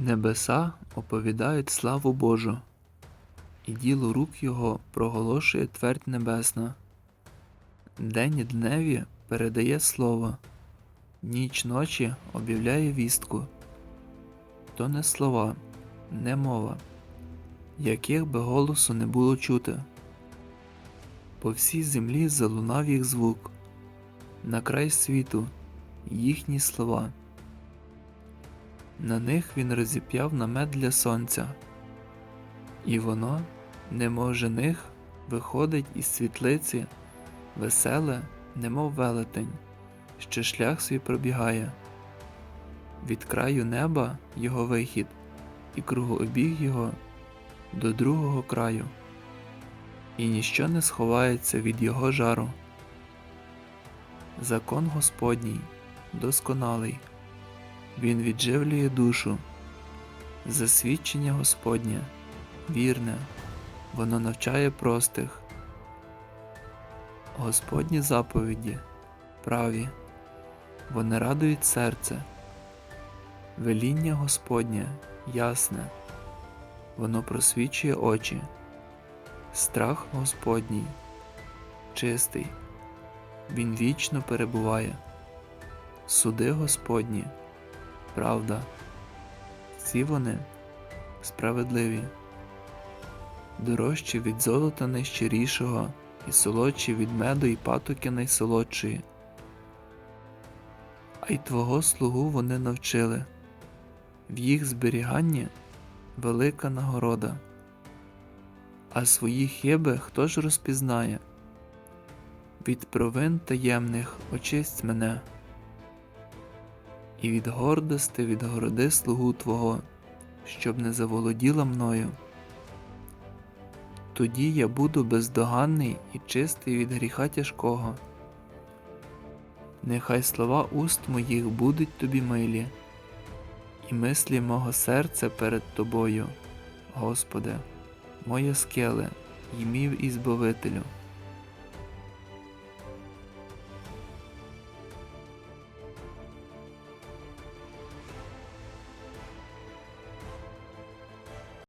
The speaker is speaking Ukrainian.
Небеса оповідають славу Божу, і діло рук Його проголошує твердь небесна. День дневі передає слово, ніч ночі об'являє вістку. То не слова, не мова, яких би голосу не було чути. По всій землі залунав їх звук, на край світу їхні слова. На них він розіп'яв намет для сонця, і воно, немов жених, виходить із світлиці, веселе, немов велетень, що шлях свій пробігає. Від краю неба його вихід, і кругообіг його до другого краю, і ніщо не сховається від його жару. Закон Господній досконалий. Він відживлює душу. Засвідчення Господнє, вірне, воно навчає простих. Господні заповіді, праві, вони радують серце. Веління Господнє ясне, воно просвічує очі. Страх Господній, чистий, він вічно перебуває. Суди Господні правда. Всі вони справедливі, дорожчі від золота найщирішого і солодші від меду і патоки найсолодшої. А й твого слугу вони навчили, в їх зберіганні велика нагорода, а свої хиби хто ж розпізнає? Від провин таємних очисть мене і від гордости відгороди слугу Твого, щоб не заволоділа мною. Тоді я буду бездоганний і чистий від гріха тяжкого. Нехай слова уст моїх будуть тобі милі, і мислі мого серця перед Тобою, Господи, моє скеле, і мій Ізбавителю.